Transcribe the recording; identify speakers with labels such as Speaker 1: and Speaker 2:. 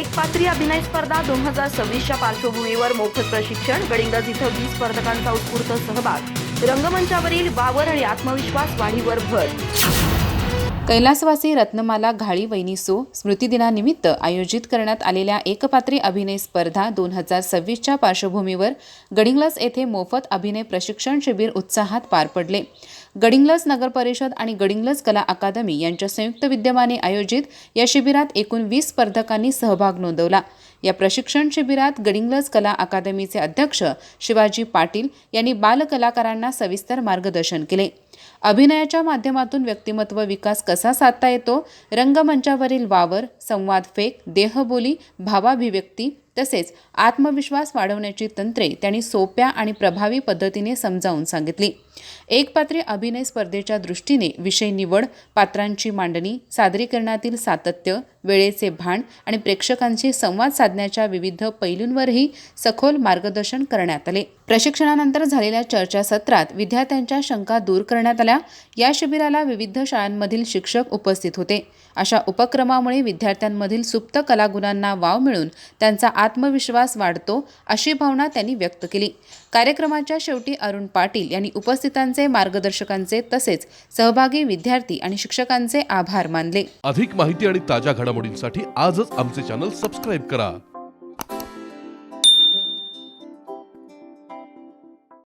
Speaker 1: एक पात्री अभिनय स्पर्धा दोन हजार सव्वीसच्या पार्श्वभूमीवर मोफत प्रशिक्षण गडिंगज इथं वीस स्पर्धकांचा उत्स्फूर्त सहभाग. रंगमंचावरील वावर आणि आत्मविश्वास वाढीवर भर.
Speaker 2: कैलासवासी रत्नमाला घाळी वैनिसो स्मृतिदिनानिमित्त आयोजित करण्यात आलेल्या एकपात्री अभिनय स्पर्धा दोन हजार सव्वीसच्या पार्श्वभूमीवर गडिंग्लस येथे मोफत अभिनय प्रशिक्षण शिबिर उत्साहात पार पडले. गडिंग्लस नगर परिषद आणि गडिंग्लस कला अकादमी यांच्या संयुक्त विद्यमाने आयोजित या शिबिरात एकूण वीस स्पर्धकांनी सहभाग नोंदवला. या प्रशिक्षण शिबिरात गडिंग्लस कला अकादमीचे अध्यक्ष शिवाजी पाटील यांनी बालकलाकारांना सविस्तर मार्गदर्शन केले. अभिनयाच्या माध्यमातून व्यक्तिमत्व विकास कसा साधता येतो? रंगमंचावरील वावर संवाद फेक देहबोली भावाभिव्यक्ती तसेच आत्मविश्वास वाढवण्याची तंत्रे त्यांनी सोप्या आणि प्रभावी पद्धतीने समजावून सांगितली. एकपात्री अभिनय स्पर्धेच्या दृष्टीने विषय निवड पात्रांची मांडणी सादरीकरणातील सातत्य वेळेचे भान आणि प्रेक्षकांशी संवाद साधण्याच्या विविध पैलूंवरही सखोल मार्गदर्शन करण्यात आले. प्रशिक्षणानंतर झालेल्या चर्चासत्रात विद्यार्थ्यांच्या शंका दूर करण्यात आल्या. या शिबिराला विविध शाळांमधील शिक्षक उपस्थित होते. अशा उपक्रमामुळे विद्यार्थ्यांमधील सुप्त कलागुणांना वाव मिळून त्यांचा आत्मविश्वास वाढतो अशी भावना त्यांनी व्यक्त केली. कार्यक्रमाच्या शेवटी अरुण पाटील यांनी उपस्थित उपस्थितांचे मार्गदर्शकांचे तसेच सहभागी विद्यार्थी आणि शिक्षकांचे आभार मानले.
Speaker 3: अधिक माहिती आणि ताज्या घडामोडींसाठी आजच आमचे चॅनल सबस्क्राईब करा.